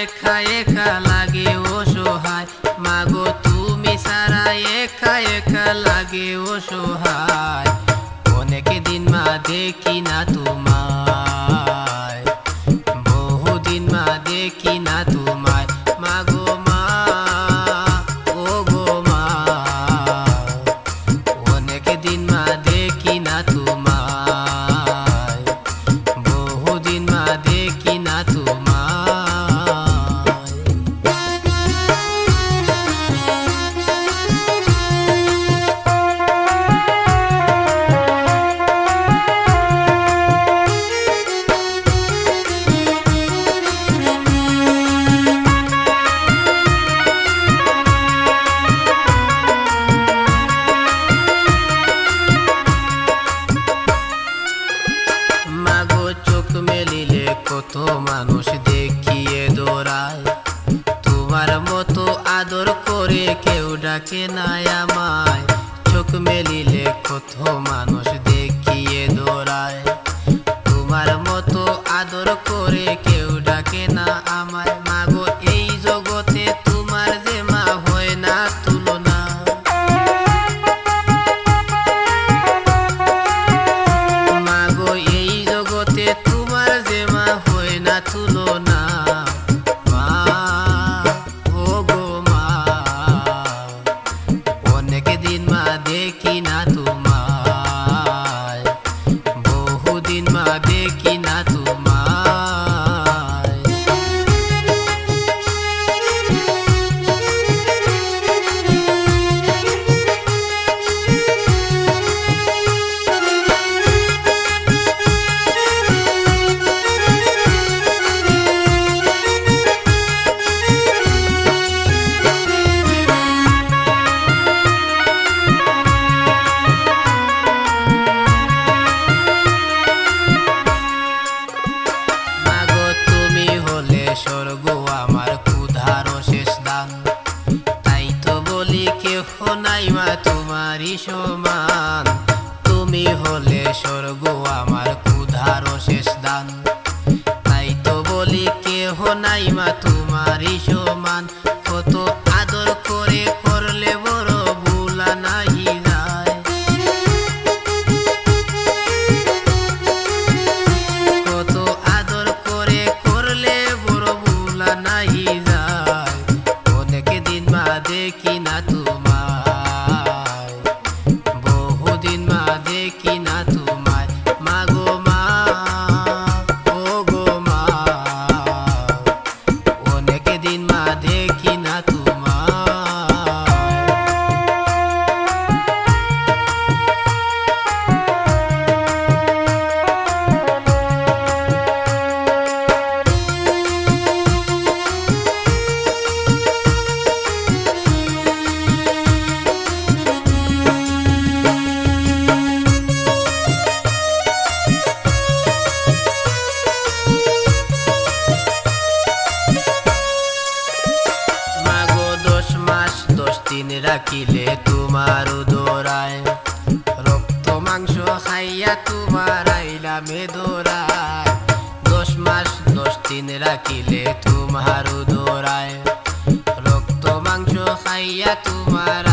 একা একা লাগে অসহায়। মাগো, তুমি সারা একা একা লাগে অসহায়। অনেক দিন মা দেখি না তোমায়। দেখিয়ে তোমার মতো আদর করে কেউ ডাকে না আমায়। চোখ মেলিলে কত মানুষ দেখিয়ে দৌড়ায়। বহুদিন মা নাই মা, তোমারই সমান। তুমি হলে স্বর্গ, আমার ক্ষুধার শেষ দান। তাই তো বলি কেহ নাই মা, তোমারই সমান। কত দিন রাখিলে তোমার দোরায় রক্ত, মাংস খাইয়া তোমার আইলামে দোরায়। দশ মাস, দশ দিন রাখিলে তোমার দোরায় রক্ত, মাংস খাইয়া তোমার